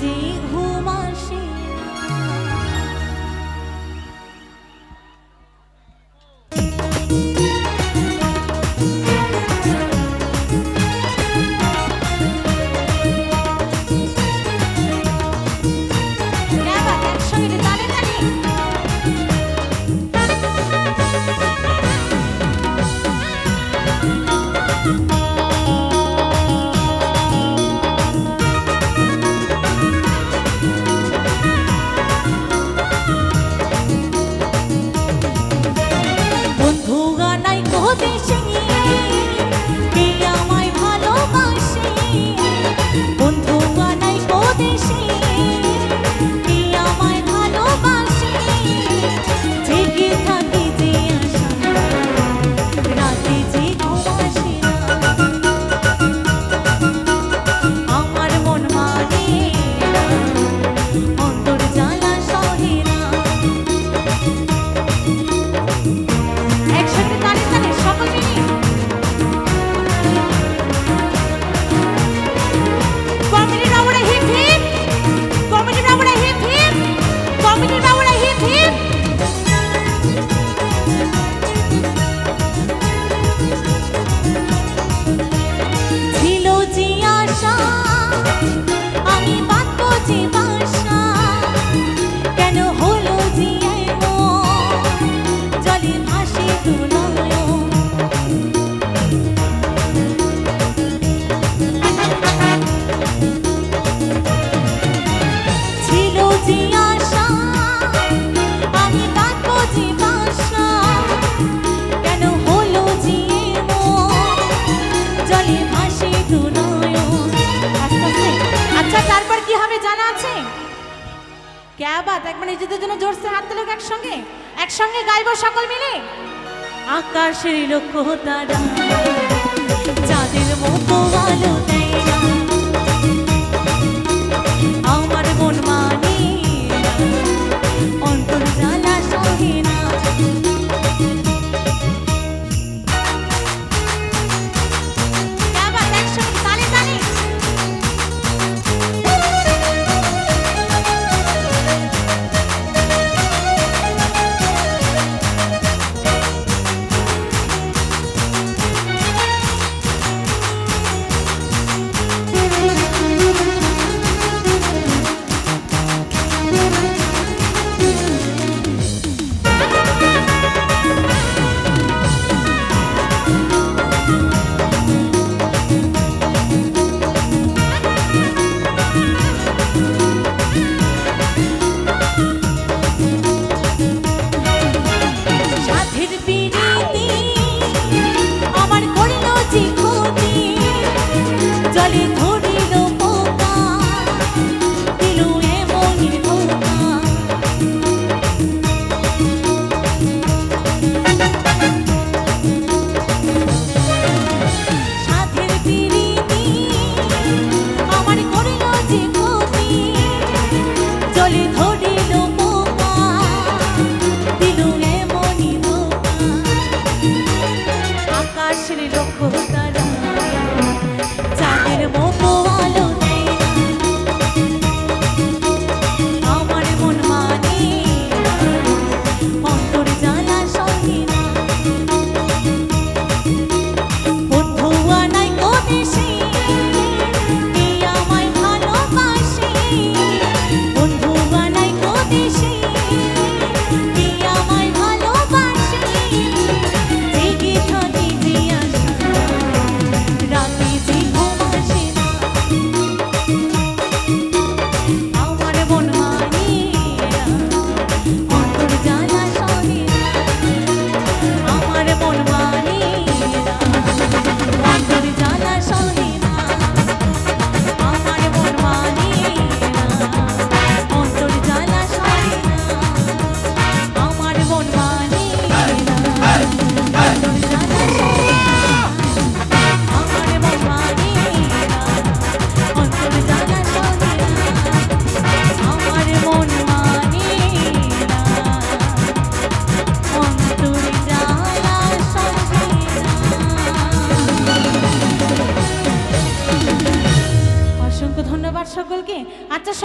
redeemed. হবে, জানা আছে? ক্যা বাত? একবার মানে নিজেদের জন্য জোরসে হাত তুলুক একসঙ্গে? একসঙ্গে গাইব সকল মিলে? আকাশের লক্ষ্য তারা। 우리